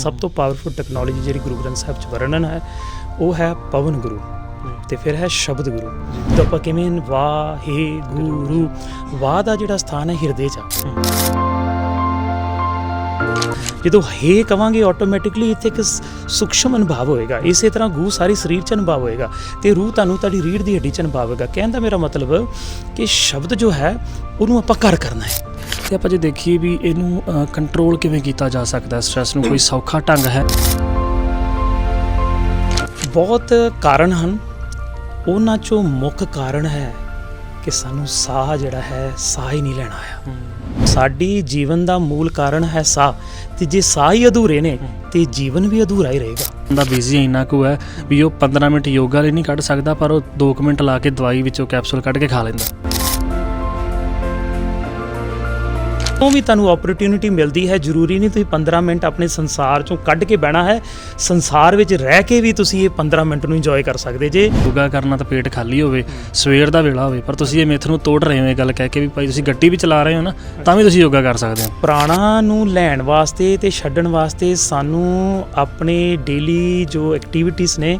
ਸਭ ਤੋਂ powerful technology ਜਿਹੜੀ ਗੁਰੂ ਗ੍ਰੰਥ ਸਾਹਿਬ ਚ ਵਰਣਨ ਹੈ, ਉਹ ਹੈ ਪਵਨ ਗੁਰੂ। ਤੇ ਫਿਰ ਹੈ ਸ਼ਬਦ ਗੁਰੂ। ਤਾਂ ਆਪਾਂ ਕਿਵੇਂ ਵਾਹੇ ਗੁਰੂ। ਵਾਹ ਦਾ ਜਿਹੜਾ ਸਥਾਨ ਹੈ ਹਿਰਦੇ ਚ ਆ। ਜਦੋਂ ਹੇ ਕਵਾਂਗੇ ਆਟੋਮੈਟਿਕਲੀ ਇੱਥੇ ਇੱਕ ਸ- ਸੂਖਸ਼ਮ ਅਨੁਭਵ ਹੋਏਗਾ। ਇਸੇ ਤਰ੍ਹਾਂ ਗੂ ਸਾਰੀ ਸਰੀਰ ਚ ਅਨੁਭਵ ਹੋਏਗਾ ਤੇ ਰੂਹ ਤੁਹਾਨੂੰ ਤੁਹਾਡੀ ਰੀੜ ਦੀ ਹੱਡੀ ਚ ਅਨੁਭਵ ਹੋਏਗਾ। ਕਹਿਣ ਦਾ ਮੇਰਾ ਮਤਲਬ ਕਿ ਸ਼ਬਦ ਜੋ ਹੈ, ਉਹਨੂੰ ਆਪਾਂ ਕਰ ਕਰਨਾ ਹੈ। ਤੇ ਆਪਾਂ ਜੇ ਦੇਖੀਏ ਵੀ ਇਹਨੂੰ ਕੰਟਰੋਲ ਕਿਵੇਂ ਕੀਤਾ ਜਾ ਸਕਦਾ ਸਟ੍ਰੈਸ ਨੂੰ ਕੋਈ ਸੌਖਾ ਢੰਗ ਹੈ? ਬਹੁਤ ਕਾਰਨ ਹਨ। ਉਹਨਾਂ ਚੋਂ ਮੁੱਖ ਕਾਰਨ ਹੈ ਕਿ ਸਾਨੂੰ ਸਾਹ ਜਿਹੜਾ ਹੈ ਸਾਹ ਹੀ ਨਹੀਂ ਲੈਣਾ ਆਇਆ। ਸਾਡੀ ਜੀਵਨ ਦਾ ਮੂਲ ਕਾਰਨ ਹੈ ਸਾਹ। ਤੇ ਜੇ ਸਾਹ ਹੀ ਅਧੂਰੇ ਨੇ ਤੇ ਜੀਵਨ ਵੀ ਅਧੂਰਾ ਹੀ ਰਹੇਗਾ। ਬੰਦਾ ਬਿਜ਼ੀ ਇੰਨਾ ਕੁ ਹੈ ਵੀ ਉਹ 15 ਮਿੰਟ ਯੋਗਾ ਲਈ ਨਹੀਂ ਕੱਢ ਸਕਦਾ ਪਰ ਉਹ 2 ਮਿੰਟ ਲਾ ਕੇ ਦਵਾਈ ਵਿੱਚੋਂ ਕੈਪਸੂਲ ਕੱਢ ਕੇ ਖਾ ਲੈਂਦਾ। ਤੋਂ ਵੀ ਤੁਹਾਨੂੰ ਓਪਰਚੁਨਿਟੀ ਮਿਲਦੀ ਹੈ ਜ਼ਰੂਰੀ ਨਹੀਂ ਤੁਸੀਂ 15 ਮਿੰਟ ਆਪਣੇ ਸੰਸਾਰ ਚੋਂ ਕੱਢ ਕੇ ਬਹਿਣਾ ਹੈ ਸੰਸਾਰ ਵਿੱਚ ਰਹਿ ਕੇ ਵੀ ਤੁਸੀਂ ਇਹ 15 ਮਿੰਟ ਨੂੰ ਇੰਜੋਏ ਕਰ ਸਕਦੇ ਜੇ। ਯੋਗਾ ਕਰਨਾ ਤਾਂ ਪੇਟ ਖਾਲੀ ਹੋਵੇ ਸਵੇਰ ਦਾ ਵੇਲਾ ਹੋਵੇ ਪਰ ਤੁਸੀਂ ਇਹ ਮਿੱਥ ਨੂੰ ਤੋੜ ਰਹੇ ਹੋ ਇਹ ਗੱਲ ਕਹਿ ਕੇ ਵੀ ਭਾਈ ਤੁਸੀਂ ਗੱਡੀ ਵੀ ਚਲਾ ਰਹੇ ਹੋ ਨਾ ਤਾਂ ਵੀ ਤੁਸੀਂ ਯੋਗਾ ਕਰ ਸਕਦੇ ਹੋ। ਪ੍ਰਾਣਾ ਨੂੰ ਲੈਣ ਵਾਸਤੇ ਤੇ ਛੱਡਣ ਵਾਸਤੇ ਸਾਨੂੰ ਆਪਣੇ ਡੇਲੀ ਜੋ ਐਕਟੀਵਿਟੀਆਂ ਨੇ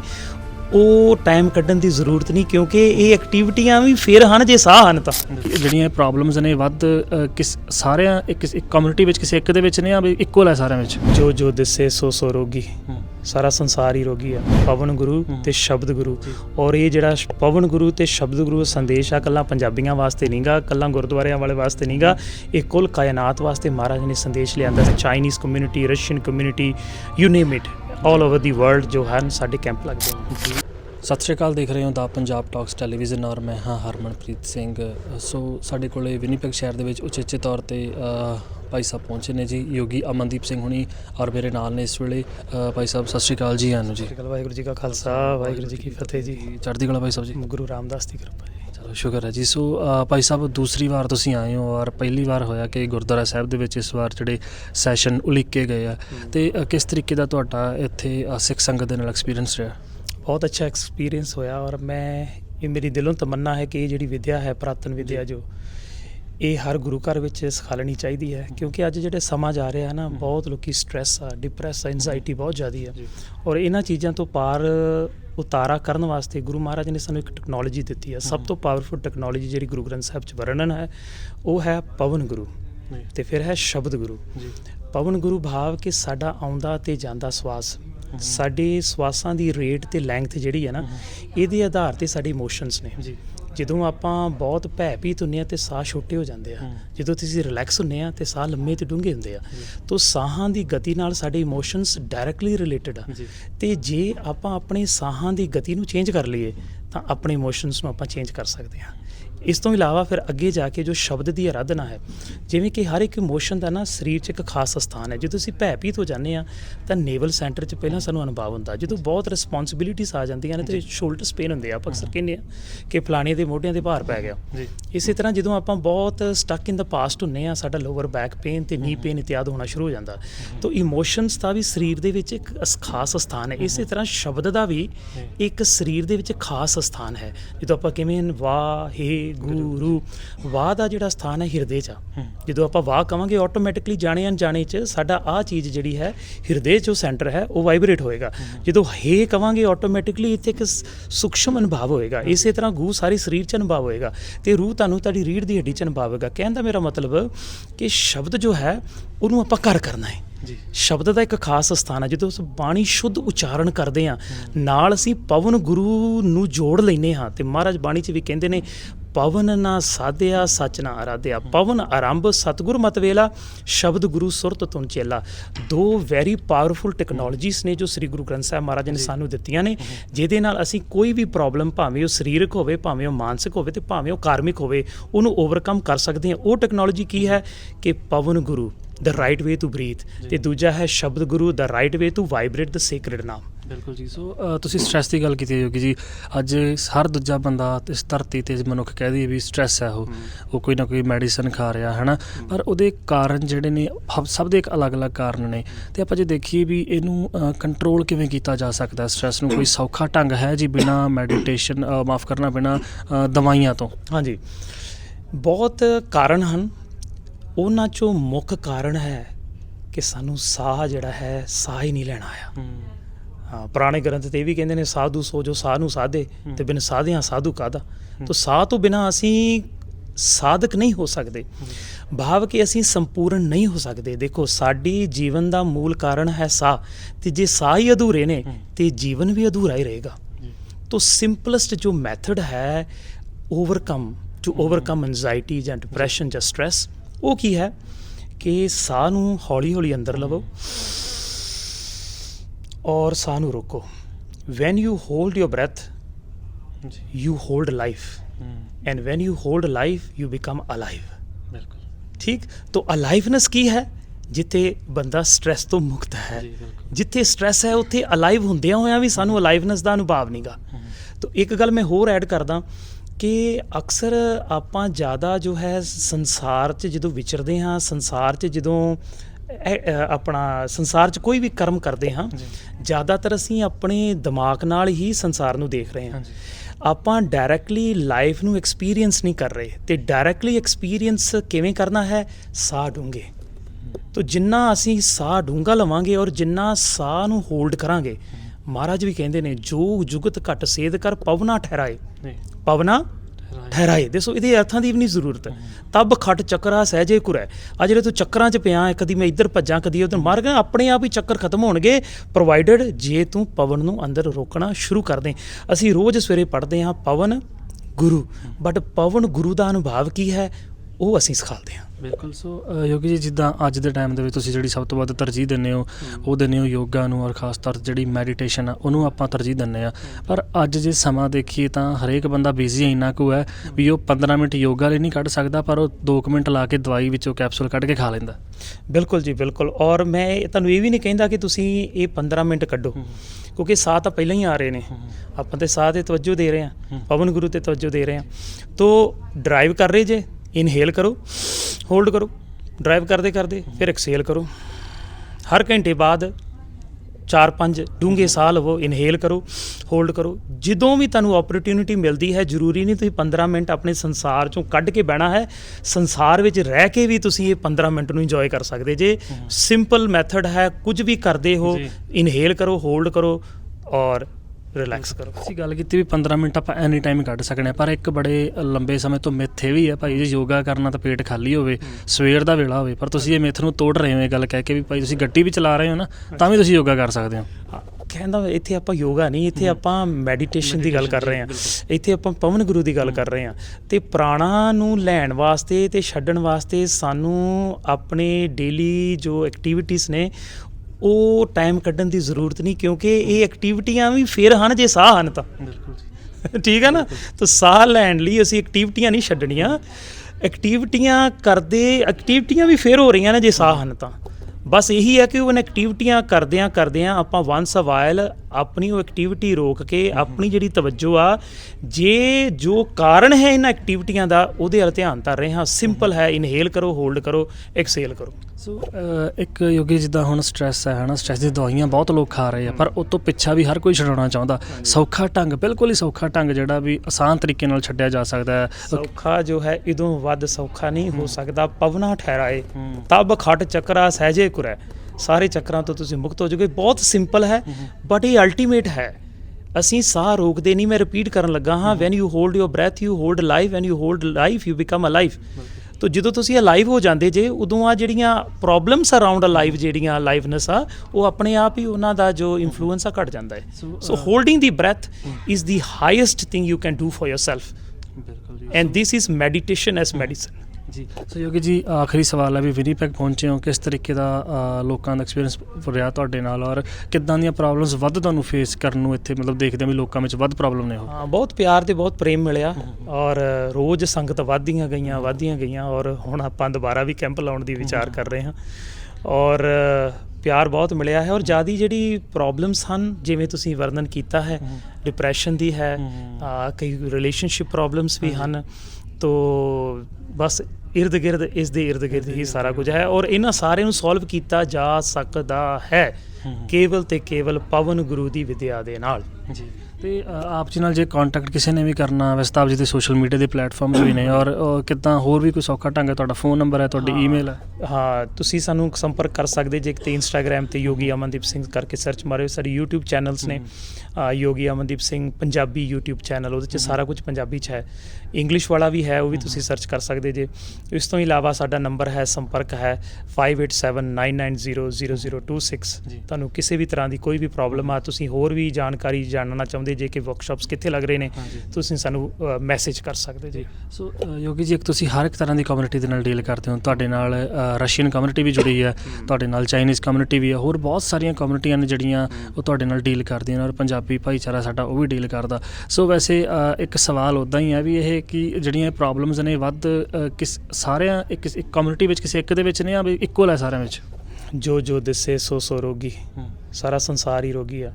ਉਹ ਟਾਈਮ ਕੱਢਣ ਦੀ ਜ਼ਰੂਰਤ ਨਹੀਂ ਕਿਉਂਕਿ ਇਹ ਐਕਟੀਵਿਟੀਆਂ ਵੀ ਫਿਰ ਹਨ ਜੇ ਸਾਹ ਹਨ ਤਾਂ। ਜਿਹੜੀਆਂ ਪ੍ਰੋਬਲਮਸ ਨੇ ਵੱਧ ਅ, ਕਿਸ ਸਾਰਿਆਂ ਇੱਕ ਇੱਕ ਕਮਿਊਨਿਟੀ ਵਿੱਚ ਕਿਸੇ ਇੱਕ ਦੇ ਵਿੱਚ ਨੇ ਆ ਵੀ ਇਕੁਅਲ ਹੈ ਸਾਰਿਆਂ ਵਿੱਚ? ਜੋ ਜੋ ਦਿਸੇ ਸੋ ਸੋ ਰੋਗੀ। ਸਾਰਾ ਸੰਸਾਰ ਹੀ ਰੋਗੀ ਆ। ਪਵਨ ਗੁਰੂ ਹਮ। ਤੇ ਸ਼ਬਦ ਗੁਰੂ। ਔਰ ਇਹ ਜਿਹੜਾ ਸ਼- ਪਵਨ ਗੁਰੂ ਤੇ ਸ਼ਬਦ ਗੁਰੂ ਸੰਦੇਸ਼ ਆ ਕੱਲਾ ਪੰਜਾਬੀਆਂ ਵਾਸਤੇ ਨਹੀਂਗਾ ਕੱਲਾ ਗੁਰਦੁਆਰਿਆਂ ਵਾਲੇ ਵਾਸਤੇ ਨਹੀਂਗਾ ਇਹ ਕੁੱਲ ਕਾਇਨਾਤ ਵਾਸਤੇ ਮਹਾਰਾਜ ਨੇ ਸੰਦੇਸ਼ ਲਿਆਂਦਾ ਹੈ Chinese community Russian community you name it all over the world ਜੋ ਹਨ ਸਾਡੇ ਕੈਂਪ ਲੱਗਦੇ ਨੇ। ਸਤਿ ਸ਼੍ਰੀ ਅਕਾਲ ਦੇਖ ਰਹੇ ਹੋ ਦਾ ਪੰਜਾਬ ਟਾਕਸ ਟੈਲੀਵਿਜ਼ਨ ਔਰ ਮੈਂ ਹਾਂ ਹਰਮਨਪ੍ਰੀਤ ਸਿੰਘ। ਸੋ ਸਾਡੇ ਕੋਲੇ ਵਿਨੀਪੈਗ ਸ਼ਹਿਰ ਦੇ ਵਿੱਚ ਉਚੇਚੇ ਤੌਰ ਤੇ ਭਾਈ ਸਾਹਿਬ ਪਹੁੰਚੇ ਨੇ ਜੀ ਯੋਗੀ ਅਮਨਦੀਪ ਸਿੰਘ ਹੁਣੀ ਔਰ ਮੇਰੇ ਨਾਲ ਨੇ ਇਸ ਵੇਲੇ। ਭਾਈ ਸਾਹਿਬ ਸਤਿ ਸ਼੍ਰੀ ਅਕਾਲ ਜੀ ਆਨੂ ਜੀ। ਅਕਾਲ ਵਾਹਿਗੁਰੂ ਜੀ ਕਾ ਖਾਲਸਾ ਵਾਹਿਗੁਰੂ ਜੀ ਕੀ ਫਤਿਹ ਜੀ। ਚੜ੍ਹਦੀ ਕਲਾ ਭਾਈ ਸਾਹਿਬ ਜੀ। ਗੁਰੂ ਰਾਮਦਾਸ ਦੀ ਕਿਰਪਾ ਜੀ। ਚਲੋ ਸ਼ੁਕਰ ਹੈ ਜੀ। ਸੋ ਭਾਈ ਸਾਹਿਬ ਦੂਸਰੀ ਵਾਰ ਤੁਸੀਂ ਆਏ ਹੋ ਔਰ ਪਹਿਲੀ ਵਾਰ ਹੋਇਆ ਕਿ ਗੁਰਦੁਆਰਾ ਸਾਹਿਬ ਦੇ ਵਿੱਚ ਇਸ ਵਾਰ ਜਿਹੜੇ ਸੈਸ਼ਨ ਉਲੀਕੇ ਗਏ ਆ। ਤੇ ਕਿਸ ਤਰੀਕੇ ਦਾ ਤੁਹਾਡਾ ਇੱਥੇ ਸਿੱਖ ਸੰਗਤ ਦੇ ਨਾਲ ਐਕਸਪੀਰੀਅੰਸ ਰਿਹਾ? ਬਹੁਤ ਅੱਛਾ ਐਕਸਪੀਰੀਅੰਸ ਹੋਇਆ ਔਰ ਮੈਂ ਇਹ ਮੇਰੀ ਦਿਲੋਂ ਤਮੰਨਾ ਹੈ ਕਿ ਇਹ ਜਿਹੜੀ ਵਿਦਿਆ ਹੈ ਪ੍ਰਾਤਨ ਵਿਦਿਆ ਜੋ ਇਹ ਹਰ ਗੁਰੂ ਘਰ ਵਿੱਚ ਸਿਖਾ ਲੈਣੀ ਚਾਹੀਦੀ ਹੈ। ਕਿਉਂਕਿ ਅੱਜ ਜਿਹੜੇ ਸਮਾਂ ਜਾ ਰਿਹਾ ਹੈ ਨਾ ਬਹੁਤ ਲੋਕੀ ਸਟ੍ਰੈਸ ਆ ਡਿਪਰੈਸ ਆ ਐਂਜ਼ਾਈਟੀ ਬਹੁਤ ਜ਼ਿਆਦੀ ਆ। ਔਰ ਇਹਨਾਂ ਚੀਜ਼ਾਂ ਤੋਂ ਪਾਰ ਉਤਾਰਾ ਕਰਨ ਵਾਸਤੇ ਗੁਰੂ ਮਹਾਰਾਜ ਨੇ ਸਾਨੂੰ ਇੱਕ ਟੈਕਨੋਲੋਜੀ ਦਿੱਤੀ ਹੈ ਸਭ ਤੋਂ ਪਾਵਰਫੁਲ ਟੈਕਨੋਲੋਜੀ ਜਿਹੜੀ ਗੁਰੂ ਗ੍ਰੰਥ ਸਾਹਿਬ ਚ ਵਰਣਨ ਹੈ ਉਹ ਹੈ ਪਵਨ ਗੁਰੂ। ਤੇ ਫਿਰ ਹੈ ਸ਼ਬਦ ਗੁਰੂ। ਜੀ। ਪਵਨ ਗੁਰੂ ਭਾਵ ਕਿ ਸਾਡਾ ਆਉਂਦਾ ਤੇ ਜਾਂਦਾ ਸਵਾਸ। ਸਾਡੇ ਸਵਾਸਾਂ ਦੀ ਰੇਟ ਤੇ ਲੈਂਥ ਜਿਹੜੀ ਹੈ ਨਾ ਇਹਦੇ ਆਧਾਰ ਤੇ ਸਾਡੇ ਇਮੋਸ਼ਨਸ ਨੇ। ਜੀ। ਜਦੋਂ ਆਪਾਂ ਬਹੁਤ ਭੈਭੀਤ ਹੁੰਨੇ ਆ ਤੇ ਸਾਹ ਛੋਟੇ ਹੋ ਜਾਂਦੇ ਆ। ਜਦੋਂ ਤੁਸੀਂ ਰਿਲੈਕਸ ਹੁੰਨੇ ਆ ਤੇ ਸਾਹ ਲੰਮੇ ਤੇ ਡੂੰਘੇ ਹੁੰਦੇ ਆ ਤੋਂ ਸਾਹਾਂ ਦੀ ਗਤੀ ਨਾਲ ਸਾਡੇ ਇਮੋਸ਼ਨਸ ਡਾਇਰੈਕਟਲੀ ਰਿਲੇਟਡ ਆ। ਤੇ ਜੇ ਆਪਾਂ ਆਪਣੇ ਸਾਹਾਂ ਦੀ ਗਤੀ ਨੂੰ ਚੇਂਜ ਕਰ ਲਈਏ ਤਾਂ ਆਪਣੇ ਇਮੋਸ਼ਨਸ ਨੂੰ ਆਪਾਂ ਚੇਂਜ ਕਰ ਸਕਦੇ ਹਾਂ। ਇਸ ਤੋਂ ਇਲਾਵਾ ਫਿਰ ਅੱਗੇ ਜਾ ਕੇ ਜੋ ਸ਼ਬਦ ਦੀ ਆਰਾਧਨਾ ਹੈ ਜਿਵੇਂ ਕਿ ਹਰ ਇੱਕ ਇਮੋਸ਼ਨ ਦਾ ਨਾ ਸਰੀਰ 'ਚ ਇੱਕ ਖਾਸ ਸਥਾਨ ਹੈ। ਜਦੋਂ ਅਸੀਂ ਭੈਭੀਤ ਹੋ ਜਾਂਦੇ ਆ ਤਾਂ ਨੇਵਲ ਸੈਂਟਰ 'ਚ ਪਹਿਲਾਂ ਸਾਨੂੰ ਅਨੁਭਵ ਹੁੰਦਾ। ਜਦੋਂ ਬਹੁਤ ਰਿਸਪੌਂਸਿਬਿਲਿਟੀਜ਼ ਆ ਜਾਂਦੀਆਂ ਨੇ ਤੇ ਸ਼ੋਲਡਰਸ ਪੇਨ ਹੁੰਦੇ ਆ। ਆਪਾਂ ਅਕਸਰ ਕਹਿੰਦੇ ਆ ਕਿ ਫਲਾਣੇ ਦੇ ਮੋਢਿਆਂ ਤੇ ਭਾਰ ਪੈ ਗਿਆ। ਜੀ। ਇਸੇ ਤਰ੍ਹਾਂ ਜਦੋਂ ਆਪਾਂ ਬਹੁਤ ਸਟਕ ਇਨ ਦਾ ਪਾਸਟ ਹੁੰਨੇ ਆ ਸਾਡਾ ਲੋਅਰ ਬੈਕ ਪੇਨ ਤੇ ਨੀ ਪੇਨ ਇਤਿਆਦ ਹੋਣਾ ਸ਼ੁਰੂ ਹੋ ਜਾਂਦਾ। ਤਾਂ ਇਮੋਸ਼ਨਸ ਦਾ ਵੀ ਸਰੀਰ ਦੇ ਵਿੱਚ ਇੱਕ ਖਾਸ ਸਥਾਨ ਹੈ। ਇਸੇ ਤਰ੍ਹਾਂ ਸ਼ਬਦ ਦਾ ਵੀ ਇੱਕ ਸਰੀਰ ਦੇ ਵਿੱਚ ਖਾਸ ਸਥਾਨ ਹੈ। ਜਦੋਂ ਆਪਾਂ ਕਿਵੇਂ ਵਾਹੇ ਗੁਰੂ। ਵਾਹ ਦਾ ਜਿਹੜਾ ਸਥਾਨ ਹੈ ਹਿਰਦੇ 'ਚ ਆ। ਜਦੋਂ ਆਪਾਂ ਵਾਹ ਕਵਾਂਗੇ ਆਟੋਮੈਟਿਕਲੀ ਜਾਣੇ ਅਣਜਾਣੇ 'ਚ ਸਾਡਾ ਆ ਚੀਜ਼ ਜਿਹੜੀ ਹੈ ਹਿਰਦੇ 'ਚ ਸੈਂਟਰ ਹੈ ਉਹ ਵਾਈਬ੍ਰੇਟ ਹੋਏਗਾ। ਜਦੋਂ ਹੇ ਕਵਾਂਗੇ ਆਟੋਮੈਟਿਕਲੀ ਇੱਥੇ ਇੱਕ ਸੂਖਸ਼ਮ ਅਨੁਭਵ ਹੋਏਗਾ। ਇਸੇ ਤਰ੍ਹਾਂ ਗੂ ਸਾਰੀ ਸਰੀਰ 'ਚ ਅਨੁਭਵ ਹੋਏਗਾ ਤੇ ਰੂਹ ਤੁਹਾਨੂੰ ਤੁਹਾਡੀ ਰੀੜ ਦੀ ਹੱਡੀ 'ਚ ਅਨੁਭਵ ਹੋਏਗਾ। ਕਹਿਣ ਦਾ ਮੇਰਾ ਮਤਲਬ ਕਿ ਸ਼ਬਦ ਜੋ ਹੈ ਉਹਨੂੰ ਆਪਾਂ ਕਰ ਕਰਨਾ ਹੈ। ਜੀ। ਸ਼ਬਦ ਦਾ ਇੱਕ ਖਾਸ ਸਥਾਨ ਹੈ। ਜਦੋਂ ਉਸ ਬਾਣੀ ਸ਼ੁੱਧ ਉਚਾਰਨ ਕਰਦੇ ਹਾਂ ਨਾਲ ਅਸੀਂ ਪਵਨ ਗੁਰੂ ਨੂੰ ਜੋੜ ਲੈਨੇ ਹਾਂ ਤੇ ਮਹਾਰਾਜ ਬਾਣੀ 'ਚ ਵੀ ਕਹਿੰਦੇ ਨੇ ਪਵਨ ਨਾ ਸਾਧਿਆ ਸਚ ਨਾ ਆਰਾਧਿਆ ਪਵਨ ਆਰੰਭ ਸਤਗੁਰ ਮਤ ਵੇਲਾ ਸ਼ਬਦ ਗੁਰੂ ਸੁਰਤ ਤੁਨ ਚੇਲਾ। ਦੋ ਵੈਰੀ ਪਾਵਰਫੁਲ ਟੈਕਨੋਲੋਜੀਜ਼ ਨੇ ਜੋ ਸ੍ਰੀ ਗੁਰੂ ਗ੍ਰੰਥ ਸਾਹਿਬ ਮਹਾਰਾਜ ਨੇ ਸਾਨੂੰ ਦਿੱਤੀਆਂ ਨੇ ਜਿਹਦੇ ਨਾਲ ਅਸੀਂ ਕੋਈ ਵੀ ਪ੍ਰੋਬਲਮ ਭਾਵੇਂ ਉਹ ਸਰੀਰਕ ਹੋਵੇ ਭਾਵੇਂ ਉਹ ਮਾਨਸਿਕ ਹੋਵੇ ਤੇ ਭਾਵੇਂ ਉਹ ਕਾਰਮਿਕ ਹੋਵੇ ਉਹਨੂੰ ਓਵਰਕਮ ਕਰ ਸਕਦੇ ਹਾਂ। ਉਹ ਟੈਕਨੋਲੋਜੀ ਕੀ ਹੈ? ਕਿ ਪਵਨ ਗੁਰੂ the right way to breathe ਤੇ ਦੂਜਾ ਹੈ ਸ਼ਬਦ ਗੁਰੂ the right way to vibrate the sacred ਨਾਮ। ਬਿਲਕੁਲ ਜੀ। ਸੋ ਤੁਸੀਂ ਸਟ੍ਰੈਸ ਦੀ ਗੱਲ ਕੀਤੀ ਹੈ ਯੋਗੀ ਜੀ। ਅੱਜ ਹਰ ਦੂਜਾ ਬੰਦਾ ਇਸ ਧਰਤੀ ਤੇ ਮਨੁੱਖ ਕਹਿ ਦਈਏ ਵੀ ਸਟ੍ਰੈਸ ਹੈ ਉਹ। ਉਹ ਕੋਈ ਨਾ ਕੋਈ ਮੈਡੀਸਨ ਖਾ ਰਿਹਾ ਹੈ। ਨਾ ਪਰ ਉਹਦੇ ਕਾਰਨ ਜਿਹੜੇ ਨੇ ਸਭ ਦੇ ਇੱਕ ਅਲੱਗ-ਅਲੱਗ ਕਾਰਨ ਨੇ। ਤੇ ਆਪਾਂ ਜੇ ਦੇਖੀਏ ਵੀ ਇਹਨੂੰ ਕੰਟਰੋਲ ਕਿਵੇਂ ਕੀਤਾ ਜਾ ਸਕਦਾ ਸਟ੍ਰੈਸ ਨੂੰ? ਕੋਈ ਸੌਖਾ ਢੰਗ ਹੈ ਜੀ ਬਿਨਾ ਮੈਡੀਟੇਸ਼ਨ ਮਾਫ ਕਰਨਾ ਬਿਨਾ ਦਵਾਈਆਂ ਤੋਂ? ਹਾਂਜੀ। ਬਹੁਤ ਕਾਰਨ ਹਨ। ਉਹਨਾਂ ਚੋਂ ਮੁੱਖ ਕਾਰਨ ਹੈ ਕਿ ਸਾਨੂੰ ਸਾਹ ਜਿਹੜਾ ਹੈ ਸਾਹ ਹੀ ਨਹੀਂ ਲੈਣਾ ਆਇਆ। ਹਾਂ ਪੁਰਾਣੇ ਗ੍ਰੰਥ ਤੇ ਇਹ ਵੀ ਕਹਿੰਦੇ ਨੇ ਸਾਧੂ ਸੋ ਜੋ ਸਾਹ ਨੂੰ ਸਾਧੇ ਤੇ ਬਿਨ ਸਾਧਿਆਂ ਸਾਧੂ ਕਾਦਾ? ਤੋ ਸਾਹ ਤੋਂ ਬਿਨਾ ਅਸੀਂ ਸਾਧਕ ਨਹੀਂ ਹੋ ਸਕਦੇ। ਭਾਵ ਕਿ ਅਸੀਂ ਸੰਪੂਰਨ ਨਹੀਂ ਹੋ ਸਕਦੇ। ਦੇਖੋ ਸਾਡੀ ਜੀਵਨ ਦਾ ਮੂਲ ਕਾਰਨ ਹੈ ਸਾਹ। ਤੇ ਜੇ ਸਾਹ ਹੀ ਅਧੂਰੇ ਨੇ ਤੇ ਜੀਵਨ ਵੀ ਅਧੂਰਾ ਹੀ ਰਹੇਗਾ। ਤੋ ਸਿੰਪਲੈਸਟ ਜੋ ਮੈਥਡ ਹੈ ਓਵਰਕਮ ਟੂ ਓਵਰਕਮ ਐਂਜ਼ਾਇਟੀ ਜਾਂ ਡਿਪਰੈਸ਼ਨ ਜਾਂ ਸਟ्रेस ਉਹ ਕੀ ਹੈ? ਕਿ ਸਾਹ ਨੂੰ ਹੌਲੀ ਹੌਲੀ ਅੰਦਰ ਲਵੋ। ਔਰ ਸਾਹ ਨੂੰ ਰੋਕੋ। When you hold your breath you hold life and when you hold life you become alive ਬਿਲਕੁਲ। ਠੀਕ? ਤੋ ਅਲਾਈਵਨੈਸ ਕੀ ਹੈ? ਜਿੱਥੇ ਬੰਦਾ ਸਟ्रेस ਤੋਂ ਮੁਕਤ ਹੈ। ਜਿੱਥੇ ਸਟ्रेस ਹੈ ਉੱਥੇ ਅਲਾਈਵ ਹੁੰਦਿਆਂ ਹੋਇਆਂ ਵੀ ਸਾਨੂੰ ਅਲਾਈਵਨੈਸ ਦਾ ਅਨੁਭਵ ਨਹੀਂਗਾ। ਤਾਂ ਇੱਕ ਗੱਲ ਮੈਂ ਹੋਰ ਐਡ ਕਰਦਾ ਕਿ ਅਕਸਰ ਆਪਾਂ ਜ਼ਿਆਦਾ ਜੋ ਹੈ ਸੰਸਾਰ 'ਚ ਜਦੋਂ ਵਿਚਰਦੇ ਹਾਂ ਸੰਸਾਰ 'ਚ ਜਦੋਂ ਆਪਣਾ ਸੰਸਾਰ 'ਚ ਕੋਈ ਵੀ ਕਰਮ ਕਰਦੇ ਹਾਂ ਜ਼ਿਆਦਾਤਰ ਅਸੀਂ ਆਪਣੇ ਦਿਮਾਗ ਨਾਲ ਹੀ ਸੰਸਾਰ ਨੂੰ ਦੇਖ ਰਹੇ ਹਾਂ। ਆਪਾਂ ਡਾਇਰੈਕਟਲੀ ਲਾਈਫ ਨੂੰ ਐਕਸਪੀਰੀਅੰਸ ਨਹੀਂ ਕਰ ਰਹੇ ਤੇ ਡਾਇਰੈਕਟਲੀ ਐਕਸਪੀਰੀਅੰਸ ਕਿਵੇਂ ਕਰਨਾ ਹੈ? ਸਾਹ ਡੂੰਘੇ। ਤੋ ਜਿੰਨਾ ਅਸੀਂ ਸਾਹ ਡੂੰਘਾ ਲਵਾਂਗੇ ਔਰ ਜਿੰਨਾ ਸਾਹ ਨੂੰ ਹੋਲਡ ਕਰਾਂਗੇ ਮਹਾਰਾਜ ਵੀ ਕਹਿੰਦੇ ਨੇ ਜੋ ਜੁਗਤ ਘਟ ਸੇਧ ਕਰ ਪਵਨਾ ਠਹਿਰਾਏ। ਪਵਨਾ ਠਹਿਰਾਏ। ਦੇਖੋ ਇਹਦੇ ਅਰਥਾਂ ਦੀ ਵੀ ਨਹੀਂ ਜ਼ਰੂਰਤ। ਤਬ ਖਟ ਚੱਕਰਾ ਸਹਿਜੇ ਕੁਰੈ ਆ ਜਿਹੜੇ ਤੂੰ ਚੱਕਰਾਂ 'ਚ ਪਿਆ ਹੈ, ਕਦੀ ਮੈਂ ਇੱਧਰ ਭੱਜਾਂ ਕਦੀ ਉੱਧਰ ਮਰ ਗਿਆ ਆਪਣੇ ਆਪ ਹੀ ਚੱਕਰ ਖਤਮ ਹੋਣਗੇ। ਪ੍ਰੋਵਾਈਡਡ ਜੇ ਤੂੰ ਪਵਨ ਨੂੰ ਅੰਦਰ ਰੋਕਣਾ ਸ਼ੁਰੂ ਕਰ ਦੇ। ਅਸੀਂ ਰੋਜ਼ ਸਵੇਰੇ ਪੜ੍ਹਦੇ ਹਾਂ ਪਵਨ ਗੁਰੂ। ਬਟ ਪਵਨ ਗੁਰੂ ਦਾ ਅਨੁਭਵ ਕੀ ਹੈ? ਉਹ ਅਸੀਂ ਸਿਖਾਲਦੇ ਹਾਂ। ਬਿਲਕੁਲ ਸੋ ਅ, ਯੋਗੀ ਜੀ ਜਿੱਦਾਂ ਅੱਜ ਦੇ ਟਾਈਮ ਦੇ ਵਿੱਚ ਤੁਸੀਂ ਜਿਹੜੀ ਸਭ ਤੋਂ ਵੱਧ ਤਰਜੀਹ ਦਿੰਦੇ ਹੋ ਉਹ ਦਿੰਦੇ ਹੋ ਯੋਗਾ ਨੂੰ ਔਰ ਖਾਸ ਤੌਰ ਤੇ ਜਿਹੜੀ ਮੈਡੀਟੇਸ਼ਨ ਆ ਉਹਨੂੰ ਆਪਾਂ ਤਰਜੀਹ ਦਿੰਦੇ ਆ ਪਰ ਅੱਜ ਜੇ ਸਮਾਂ ਦੇਖੀਏ ਤਾਂ ਹਰੇਕ ਬੰਦਾ ਬਿਜ਼ੀ ਇੰਨਾ ਕੁ ਹੈ ਵੀ ਉਹ 15 ਮਿੰਟ ਯੋਗਾ ਲਈ ਨਹੀਂ ਕੱਢ ਸਕਦਾ ਪਰ ਉਹ 2 ਮਿੰਟ ਲਾ ਕੇ ਦਵਾਈ ਵਿੱਚੋਂ ਕੈਪਸੂਲ ਕੱਢ ਕੇ ਖਾ ਲੈਂਦਾ। ਬਿਲਕੁਲ ਜੀ ਬਿਲਕੁਲ। ਔਰ ਮੈਂ ਇਹ- ਤੁਹਾਨੂੰ ਇਹ ਵੀ ਨਹੀਂ ਕਹਿੰਦਾ ਕਿ ਤੁਸੀਂ ਇਹ 15 ਮਿੰਟ ਕੱਢੋ ਕਿਉਂਕਿ ਸਾਹ ਤਾਂ ਪਹਿਲਾਂ ਹੀ ਆ ਰਹੇ ਨੇ। ਆਪਾਂ ਤੇ ਸਾਹ ਤੇ ਤਵੱਜੋ ਦੇ ਰਹੇ ਹਾਂ ਪਵਨ ਗੁਰੂ ਤੇ ਤਵੱਜੋ ਦੇ ਰਹੇ ਹਾਂ। ਤੋ ਡਰਾਈਵ ਕਰ ਰਹੇ ਜੇ ਇਨਹੇਲ ਕਰੋ ਹੋਲਡ ਕਰੋ ਡਰਾਈਵ ਕਰਦੇ ਕਰਦੇ ਫਿਰ ਐਕਸਹੇਲ ਕਰੋ। ਹਰ ਘੰਟੇ ਬਾਅਦ 4-5 ਡੂੰਘੇ ਸਾਹ ਲਵੋ ਇਨਹੇਲ ਕਰੋ ਹੋਲਡ ਕਰੋ। ਜਦੋਂ ਵੀ ਤੁਹਾਨੂੰ ਓਪਰਚੁਨਿਟੀ ਮਿਲਦੀ ਹੈ ਜ਼ਰੂਰੀ ਨਹੀਂ ਤੁਸੀਂ 15 ਮਿੰਟ ਆਪਣੇ ਸੰਸਾਰ ਚੋਂ ਕੱਢ ਕੇ ਬਹਿਣਾ ਹੈ ਸੰਸਾਰ ਵਿੱਚ ਰਹਿ ਕੇ ਵੀ ਤੁਸੀਂ ਇਹ 15 ਮਿੰਟ ਨੂੰ ਇੰਜੋਏ ਕਰ ਸਕਦੇ ਜੇ। ਸਿੰਪਲ ਮੈਥਡ ਹੈ ਕੁਝ ਵੀ ਕਰਦੇ ਹੋ ਇਨਹੇਲ ਕਰੋ ਹੋਲਡ ਕਰੋ ਔਰ ਰਿਲੈਕਸ ਕਰੋ। ਅਸੀਂ ਗੱਲ ਕੀਤੀ ਵੀ 15 ਮਿੰਟ ਆਪਾਂ ਐਨੀ ਟਾਈਮ ਕੱਢ ਸਕਨੇ ਆ ਪਰ ਇੱਕ ਬੜੇ ਲੰਬੇ ਸਮੇਂ ਤੋਂ ਮਿੱਥ ਇਹ ਵੀ ਹੈ ਭਾਈ ਜੇ ਯੋਗਾ ਕਰਨਾ ਤਾਂ ਪੇਟ ਖਾਲੀ ਹੋਵੇ ਸਵੇਰ ਦਾ ਵੇਲਾ ਹੋਵੇ ਪਰ ਤੁਸੀਂ ਇਹ ਮਿੱਥ ਨੂੰ ਤੋੜ ਰਹੇ ਹੋ ਇਹ ਗੱਲ ਕਹਿ ਕੇ ਵੀ ਭਾਈ ਤੁਸੀਂ ਗੱਡੀ ਵੀ ਚਲਾ ਰਹੇ ਹੋ ਨਾ ਤਾਂ ਵੀ ਤੁਸੀਂ ਯੋਗਾ ਕਰ ਸਕਦੇ ਹੋ। ਹਾਂ, ਕਹਿੰਦਾ ਇੱਥੇ ਆਪਾਂ ਯੋਗਾ ਨਹੀਂ ਇੱਥੇ ਆਪਾਂ ਮੈਡੀਟੇਸ਼ਨ ਦੀ ਗੱਲ ਕਰ ਰਹੇ ਹਾਂ। ਇੱਥੇ ਆਪਾਂ ਪਵਨ ਗੁਰੂ ਦੀ ਗੱਲ ਕਰ ਰਹੇ ਹਾਂ। ਤੇ ਪ੍ਰਾਣਾ ਨੂੰ ਲੈਣ ਵਾਸਤੇ ਤੇ ਛੱਡਣ ਵਾਸਤੇ ਸਾਨੂੰ ਆਪਣੇ ਡੇਲੀ ਜੋ ਐਕਟੀਵਿਟੀਆਂ ਨੇ ਉਹ ਟਾਈਮ ਕੱਢਣ ਦੀ ਜ਼ਰੂਰਤ ਨਹੀਂ ਕਿਉਂਕਿ ਇਹ ਐਕਟੀਵਿਟੀਆਂ ਵੀ ਫੇਰ ਹਨ ਜੇ ਸਾਹ ਹਨ ਤਾਂ। ਬਿਲਕੁਲ ਜੀ। ਠੀਕ ਹੈ ਨਾ? ਤਾਂ ਸਾਹ ਲੈਣ ਲਈ ਅਸੀਂ ਐਕਟੀਵਿਟੀਆਂ ਨਹੀਂ ਛੱਡਣੀਆਂ। ਐਕਟੀਵਿਟੀਆਂ ਕਰਦੇ ਐਕਟੀਵਿਟੀਆਂ ਵੀ ਫੇਰ ਹੋ ਰਹੀਆਂ ਨੇ ਜੇ ਸਾਹ ਹਨ ਤਾਂ। ਬਸ ਇਹੀ ਹੈ ਕਿ ਉਹ ਐਕਟੀਵਿਟੀਆਂ ਕਰਦਿਆਂ ਕਰਦਿਆਂ ਆਪਾਂ ਵਾਂਸ ਅ ਆਪਣੀ ਉਹ ਐਕਟੀਵਿਟੀ ਰੋਕ ਕੇ ਆਪਣੀ ਜਿਹੜੀ ਤਵੱਜੋ ਆ ਜੇ ਜੋ ਕਾਰਨ ਹੈ ਇਹਨਾਂ ਐਕਟੀਵਿਟੀਆਂ ਦਾ ਉਹਦੇ ਵੱਲ ਧਿਆਨ ਧਰ ਰਹੇ ਹਾਂ। ਸਿੰਪਲ ਹੈ ਇਨਹੇਲ ਕਰੋ ਹੋਲਡ ਕਰੋ ਐਕਸੇਲ ਕਰੋ। ਸੋ ਇੱਕ ਯੋਗੀ ਜਿੱਦਾਂ ਹੁਣ ਸਟ੍ਰੈਸ ਹੈ ਹਨਾ? ਸਟ੍ਰੈਸ ਦੀ ਦਵਾਈਆਂ ਬਹੁਤ ਲੋਕ ਖਾ ਰਹੇ ਆ ਪਰ ਉਹ ਤੋਂ ਪਿੱਛਾ ਵੀ ਹਰ ਕੋਈ ਛਡਾਉਣਾ ਚਾਹੁੰਦਾ। ਸੌਖਾ ਢੰਗ ਬਿਲਕੁਲ ਹੀ ਸੌਖਾ ਢੰਗ ਜਿਹੜਾ ਵੀ ਆਸਾਨ ਤਰੀਕੇ ਨਾਲ ਛੱਡਿਆ ਜਾ ਸਕਦਾ ਹੈ। ਸੌਖਾ ਜੋ ਹੈ ਇਦੋਂ ਵੱਧ ਸੌਖਾ ਨਹੀਂ ਹੋ ਸਕਦਾ। ਪਵਨਾ ਠਹਿਰਾਏ। ਤਬ ਖਟ ਚੱਕਰਾ ਸਹਿਜੇ ਕੁਰੈ ਸਾਰੇ ਚੱਕਰਾਂ ਤੋਂ ਤੁਸੀਂ ਮੁਕਤ ਹੋ ਜਾਓਗੇ। ਬਹੁਤ ਸਿੰਪਲ ਹੈ ਬਟ ਇਹ ਅਲਟੀਮੇਟ ਹੈ। ਅਸੀਂ ਸਾਹ ਰੋਕਦੇ ਨਹੀਂ ਮੈਂ ਰਿਪੀਟ ਕਰਨ ਲੱਗਾ ਹਾਂ when you hold your breath you hold life when you hold life you become alive ਤੋ ਜਦੋਂ ਤੁਸੀਂ ਅਲਾਈਵ ਹੋ ਜਾਂਦੇ ਜੇ ਉਦੋਂ ਆ ਜਿਹੜੀਆਂ ਪ੍ਰੋਬਲਮਸ ਅਰਾਊਂਡ ਅਲਾਈਵ ਜਿਹੜੀਆਂ ਲਾਈਵਨੈਸ ਆ ਉਹ ਆਪਣੇ ਆਪ ਹੀ ਉਹਨਾਂ ਦਾ ਜੋ ਇਨਫਲੂਐਂਸ ਆ ਘਟ ਜਾਂਦਾ ਹੈ। So, so holding the breath is the highest thing you can do for yourself ਬਿਲਕੁਲ ਜੀ। And this is meditation as medicine ਜੀ। ਸੋ ਯੋਗੀ ਜੀ ਆਖਰੀ ਸਵਾਲ ਹੈ ਵੀ ਵਿਨੀਪੈਗ ਪਹੁੰਚੇ ਹੋ ਕਿਸ ਤਰੀਕੇ ਦਾ ਲੋਕਾਂ ਦਾ ਐਕਸਪੀਰੀਅੰਸ ਰਿਹਾ ਤੁਹਾਡੇ ਨਾਲ ਔਰ ਕਿੱਦਾਂ ਦੀਆਂ ਪ੍ਰੋਬਲਮਸ ਵੱਧ ਤੁਹਾਨੂੰ ਫੇਸ ਕਰਨ ਨੂੰ ਇੱਥੇ ਮਤਲਬ ਦੇਖਦੇ ਹਾਂ ਵੀ ਲੋਕਾਂ ਵਿੱਚ ਵੱਧ ਪ੍ਰੋਬਲਮ ਨੇ ਉਹ? ਹਾਂ ਬਹੁਤ ਪਿਆਰ ਤੇ ਬਹੁਤ ਪ੍ਰੇਮ ਮਿਲਿਆ ਔਰ ਰੋਜ਼ ਸੰਗਤ ਵਧਦੀਆਂ ਗਈਆਂ ਵਧਦੀਆਂ ਗਈਆਂ ਔਰ ਹੁਣ ਆਪਾਂ ਦੁਬਾਰਾ ਵੀ ਕੈਂਪ ਲਾਉਣ ਦੀ ਵਿਚਾਰ ਕਰ ਰਹੇ ਹਾਂ ਔਰ ਪਿਆਰ ਬਹੁਤ ਮਿਲਿਆ ਹੈ ਔਰ ਜਿਆਦੀ ਜਿਹੜੀ ਪ੍ਰੋਬਲਮਸ ਹਨ ਜਿਵੇਂ ਤੁਸੀਂ ਵਰਣਨ ਕੀਤਾ ਹੈ ਡਿਪਰੈਸ਼ਨ ਦੀ ਹੈ ਕਈ ਰਿਲੇਸ਼ਨਸ਼ਿਪ ਪ੍ਰੋਬਲਮਸ ਵੀ ਹਨ ਤੋ ਬਸ ਇਰਦ ਗਿਰਦ ਇਸ ਦੇ ਇਰਦ ਗਿਰਦ ਹੀ ਸਾਰਾ ਕੁਝ ਹੈ ਔਰ ਇਹਨਾਂ ਸਾਰਿਆਂ ਨੂੰ ਸੋਲਵ ਕੀਤਾ ਜਾ ਸਕਦਾ ਹੈ। ਕੇਵਲ ਤੇ ਕੇਵਲ ਪਵਨ ਗੁਰੂ ਦੀ ਵਿਦਿਆ ਦੇ ਨਾਲ। ਜੀ। ਤੇ ਅ, ਆਪ ਜੀ ਨਾਲ ਜੇ ਕੰਟੈਕਟ ਕਿਸੇ ਨੇ ਵੀ ਕਰਨਾ ਵੈਸੇ ਤਾਂ ਆਪ ਜੀ ਦੇ ਸੋਸ਼ਲ ਮੀਡੀਆ ਦੇ ਪਲੇਟਫਾਰਮਸ ਵੀ ਨੇ ਔਰ ਅ, ਕਿੱਦਾਂ ਹੋਰ ਵੀ ਕੋਈ ਸੌਖਾ ਢੰਗ ਹੈ ਤੁਹਾਡਾ ਫੋਨ ਨੰਬਰ ਹੈ ਤੁਹਾਡੀ ਹਾਂ। ਈਮੇਲ ਹੈ? ਹਾਂ ਤੁਸੀਂ ਸਾਨੂੰ ਸੰਪਰਕ ਕਰ ਸਕਦੇ ਜੇ ਕਿਤੇ ਇੰਸਟਾਗ੍ਰam ਤੇ ਯੋਗੀ ਅਮਨਦੀਪ ਸਿੰਘ ਕਰਕੇ ਸਰਚ ਮਾਰਿਓ ਸਾਡੀ YouTube ਚੈਨਲਸ ਨੇ। ਅ, ਯੋਗੀ ਅਮਨਦੀਪ ਸਿੰਘ ਪੰਜਾਬੀ YouTube ਚੈਨਲ ਉਹਦੇ ਚ ਸਾਰਾ ਕੁਝ ਪੰਜਾਬੀ ਚ ਹੈ। ਇੰਗਲਿਸ਼ ਵਾਲਾ ਵੀ ਹੈ ਉਹ ਵੀ ਤੁਸੀਂ ਸਰਚ ਕਰ ਸਕਦੇ ਜੇ। ਇਸ ਤੋਂ ਇਲਾਵਾ ਸਾਡਾ ਨੰਬਰ ਹੈ ਸੰਪਰਕ ਹੈ 5879900026 ਜੀ। ਤੁਹਾਨੂੰ ਕਿਸੇ ਵੀ ਤਰ੍ਹਾਂ ਦੀ ਕੋਈ ਵੀ ਪ੍ਰੋਬਲਮ ਆ ਤੁਸੀਂ ਹੋਰ ਵੀ ਜਾਣਕਾਰੀ ਜਾਣਨਾ ਚਾਹੁੰਦੇ ਜੇ ਕਿ ਵਰਕਸ਼ਾਪਸ ਕਿੱਥੇ ਲੱਗ ਰਹੇ ਨੇ। ਤੁਸੀਂ ਸਾਨੂੰ ਮੈਸੇਜ ਕਰ ਸਕਦੇ ਜੀ। ਸੋ ਯੋਗੀ ਜੀ ਇੱਕ ਤੁਸੀਂ ਹਰ ਇੱਕ ਤਰ੍ਹਾਂ ਦੀ ਕਮਿਊਨਿਟੀ ਦੇ ਨਾਲ ਡੀਲ ਕਰਦੇ ਹੋ। ਤੁਹਾਡੇ ਨਾਲ ਰਸ਼ੀਅਨ ਕਮਿਊਨਿਟੀ ਵੀ ਜੁੜੀ ਹੈ ਤੁਹਾਡੇ ਨਾਲ ਚਾਈਨੀਜ਼ ਕਮਿਊਨਿਟੀ ਵੀ ਹੈ ਹੋਰ ਬਹੁਤ ਸਾਰੀਆਂ ਕਮਿਊਨਿਟੀਆਂ ਨੇ ਜਿਹੜੀਆਂ ਉਹ ਤੁਹਾਡੇ ਨਾਲ ਡੀਲ ਕਰਦੀਆਂ ਨੇ ਔਰ ਪੰਜਾਬੀ ਭਾਈਚਾਰਾ ਸਾਡਾ ਉਹ ਵੀ ਡੀਲ ਕਰਦਾ। ਸੋ ਵੈਸੇ ਇੱਕ ਸਵਾਲ ਉਦਾਂ ਹੀ ਹੈ ਵੀ ਇਹ ਕਿ ਜਿਹੜੀਆਂ ਪ੍ਰੋਬਲਮਸ ਨੇ ਵੱਧ ਕਿਸ ਸਾਰਿਆਂ ਇੱਕ ਇੱਕ ਕਮਿਊਨਿਟੀ ਵਿੱਚ ਕਿਸੇ ਇੱਕ ਦੇ ਵਿੱਚ ਨੇ ਵੀ ਇਕੁਅਲ ਹੈ ਸਾਰਿਆਂ ਵਿੱਚ? ਜੋ ਜੋ ਦਿਸੇ ਸੋ ਸੋ ਰੋਗੀ। ਸਾਰਾ ਸੰਸਾਰ ਹੀ ਰੋਗੀ ਆ।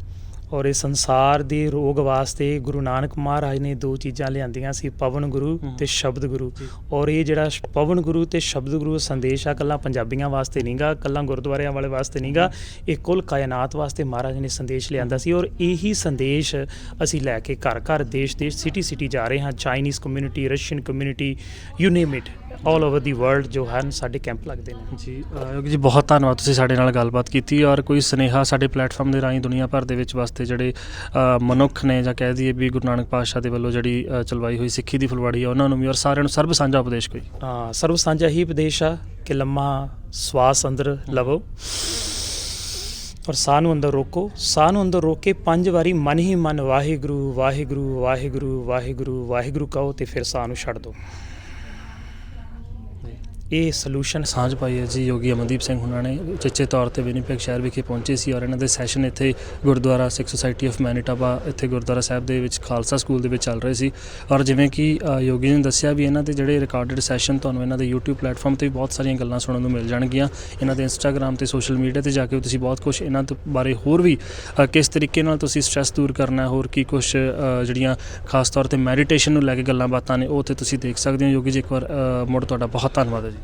ਔਰ ਇਹ ਸੰਸਾਰ ਦੇ ਰੋਗ ਵਾਸਤੇ ਗੁਰੂ ਨਾਨਕ ਮਹਾਰਾਜ ਨੇ ਦੋ ਚੀਜ਼ਾਂ ਲਿਆਂਦੀਆਂ ਸੀ ਪਵਨ ਗੁਰੂ। ਤੇ ਸ਼ਬਦ ਗੁਰੂ। ਔਰ ਇਹ ਜਿਹੜਾ ਪਵਨ ਗੁਰੂ ਤੇ ਸ਼ਬਦ ਗੁਰੂ ਸੰਦੇਸ਼ ਆ ਕੱਲਾ ਪੰਜਾਬੀਆਂ ਵਾਸਤੇ ਨਹੀਂਗਾ ਕੱਲਾ ਗੁਰਦੁਆਰਿਆਂ ਵਾਲੇ ਵਾਸਤੇ ਨਹੀਂਗਾ ਇਹ ਕੁੱਲ ਕਾਇਨਾਤ ਵਾਸਤੇ ਮਹਾਰਾਜ ਨੇ ਸੰਦੇਸ਼ ਲਿਆਂਦਾ ਸੀ ਔਰ ਇਹੀ ਸੰਦੇਸ਼ ਅਸੀਂ ਲੈ ਕੇ ਘਰ ਘਰ ਦੇਸ਼ ਦੇਸ਼ ਸਿਟੀ ਸਿਟੀ ਜਾ ਰਹੇ ਹਾਂ Chinese community Russian community you name it all over the world ਜੋ ਹਨ ਸਾਡੇ ਕੈਂਪ ਲੱਗਦੇ ਨੇ। ਜੀ ਯੋਗੀ ਜੀ ਬਹੁਤ ਧੰਨਵਾਦ ਤੁਸੀਂ ਸਾਡੇ ਨਾਲ ਗੱਲਬਾਤ ਕੀਤੀ ਔਰ ਕੋਈ ਸੁਨੇਹਾ ਸਾਡੇ ਪਲੇਟਫਾਰਮ ਦੇ ਰਾਹੀਂ ਦੁਨੀਆ ਭਰ ਦੇ ਵਿੱਚ ਵਾਸਤੇ ਜਿਹੜੇ ਮਨੁੱਖ ਨੇ ਜਾਂ ਕਹਿ ਦਈਏ ਵੀ ਗੁਰੂ ਨਾਨਕ ਪਾਤਸ਼ਾਹ ਦੇ ਵੱਲੋਂ ਜਿਹੜੀ ਚਲਵਾਈ ਹੋਈ ਸਿੱਖੀ ਦੀ ਫੁਲਵਾੜੀ ਆ ਉਹਨਾਂ ਨੂੰ ਵੀ ਔਰ ਸਾਰਿਆਂ ਨੂੰ ਸਰਬ ਸਾਂਝਾ ਉਪਦੇਸ਼ ਕੋਈ? ਹਾਂ ਸਰਬ ਸਾਂਝਾ ਹੀ ਉਪਦੇਸ਼ ਆ ਕਿ ਲੰਮਾ ਸਵਾਸ ਅੰਦਰ ਲਵੋ ਔਰ ਸਾਹ ਨੂੰ ਅੰਦਰ ਰੋਕੋ। ਸਾਹ ਨੂੰ ਅੰਦਰ ਰੋਕ ਕੇ ਪੰਜ ਵਾਰੀ ਮਨ ਹੀ ਮਨ ਵਾਹਿਗੁਰੂ ਵਾਹਿਗੁਰੂ ਵਾਹਿਗੁਰੂ ਵਾਹਿਗੁਰੂ ਵਾਹਿਗੁਰੂ ਕਹੋ ਤੇ ਫਿਰ ਸਾਹ ਨੂੰ ਛੱਡ ਦਿਓ ਇਹ ਸੋਲੂਸ਼ਨ ਸਾਂਝ ਪਾਈ ਹੈ ਜੀ ਯੋਗੀ ਅਮਨਦੀਪ ਸਿੰਘ ਹੁਣਾਂ ਨੇ ਚਿੱਚੇ ਤੌਰ ਤੇ ਵਿਨੀਪੈਗ ਸ਼ਹਿਰ ਵਿਖੇ ਪਹੁੰਚੇ ਸੀ ਔਰ ਇਹਨਾਂ ਦੇ ਸੈਸ਼ਨ ਇੱਥੇ Gurdwara Sikh society of Manitoba ਇੱਥੇ ਗੁਰਦੁਆਰਾ ਸਾਹਿਬ ਦੇ ਵਿੱਚ ਖਾਲਸਾ ਸਕੂਲ ਦੇ ਵਿੱਚ ਚੱਲ ਰਹੇ ਸੀ ਔਰ ਜਿਵੇਂ ਕਿ ਯੋਗੀ ਨੇ ਦੱਸਿਆ ਵੀ ਇਹਨਾਂ ਦੇ ਜਿਹੜੇ ਰਿਕਾਰਡਡ ਸੈਸ਼ਨ ਤੁਹਾਨੂੰ ਇਹਨਾਂ ਦੇ YouTube ਪਲੇਟਫਾਰਮ ਤੇ ਵੀ ਬਹੁਤ ਸਾਰੀਆਂ ਗੱਲਾਂ ਸੁਣਨ ਨੂੰ ਮਿਲ ਜਾਣਗੀਆਂ, ਇਹਨਾਂ ਦੇ Instagram ਤੇ ਸੋਸ਼ਲ ਮੀਡੀਆ ਤੇ ਜਾ ਕੇ ਤੁਸੀਂ ਬਹੁਤ ਕੁਝ ਇਹਨਾਂ ਤੋਂ ਬਾਰੇ ਹੋਰ ਵੀ ਕਿਸ ਤਰੀਕੇ ਨਾਲ ਤੁਸੀਂ ਸਟ੍ਰੈਸ ਦੂਰ ਕਰਨਾ ਹੋਰ ਕੀ ਕੁਝ ਜਿਹੜੀਆਂ ਖਾਸ ਤੌਰ ਤੇ ਮੈਡੀਟੇਸ਼ਨ ਨੂੰ ਲੈ ਕੇ ਗੱਲਾਂ ਬਾਤਾਂ ਨੇ ਉਹ ਤੇ ਤੁਸੀਂ ਦੇਖ ਸਕਦੇ ਹੋ। ਯੋਗੀ ਜੀ ਇੱਕ ਵਾਰ ਮੁੜ ਤੁਹਾਡਾ ਬਹੁਤ ਧੰਨਵਾਦ ਹੈ ਜੀ।